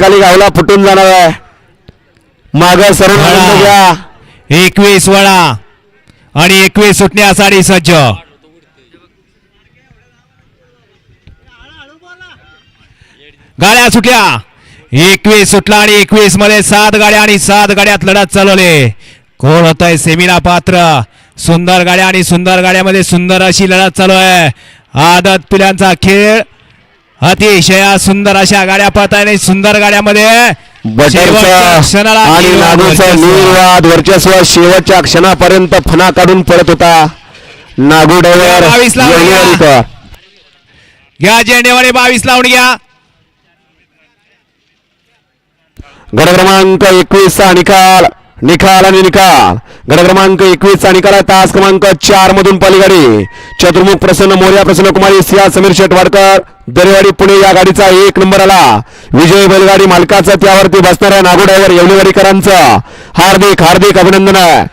खाली गावला फुटून जाणार आहे. माग घ्या. एकवीस वळा. आणि एकवीस सुटण्यासाठी सज्ज. गाड्या सुटल्या. एकवीस सुटला आणि एकवीसमध्ये सात गाड्या आणि सात गाड्यात लढत चालवले. कोण होत आहे सेमीला पात्र? सुंदर गाड्या आणि सुंदर गाड्यामध्ये सुंदर अशी लढत चालू आहे. आदत पिल्यांचा खेळ. अतिशय सुंदर अशा गाड्या पळत आहे आणि सुंदर गाड्यामध्ये आणि वर्चस्व. शेवटच्या क्षणापर्यंत फना काढून पडत होता. नागू ड्रायव्हर बावीसला येणेवाडीकर. घ्या. झेंडेवाले बावीस लावून घ्या. गड क्रमांक एकवीस चा निकाल. निकाल आणि निकाल. गड क्रमांक एकवीस चा निकाल आहे. तास क्रमांक चार मधून पलीकडे. चतुर्मुख प्रसन्न मोर्या प्रसन्न कुमारी सिया समीर शेटवाडकर. दरेवाडी पुणे या गाडीचा एक नंबर आला. विजय बैलगाडी मालकाचा त्यावरती बसणाऱ्या नागोड्यावर येवलेवाडीकरांचं हार्दिक हार्दिक अभिनंदन. आहे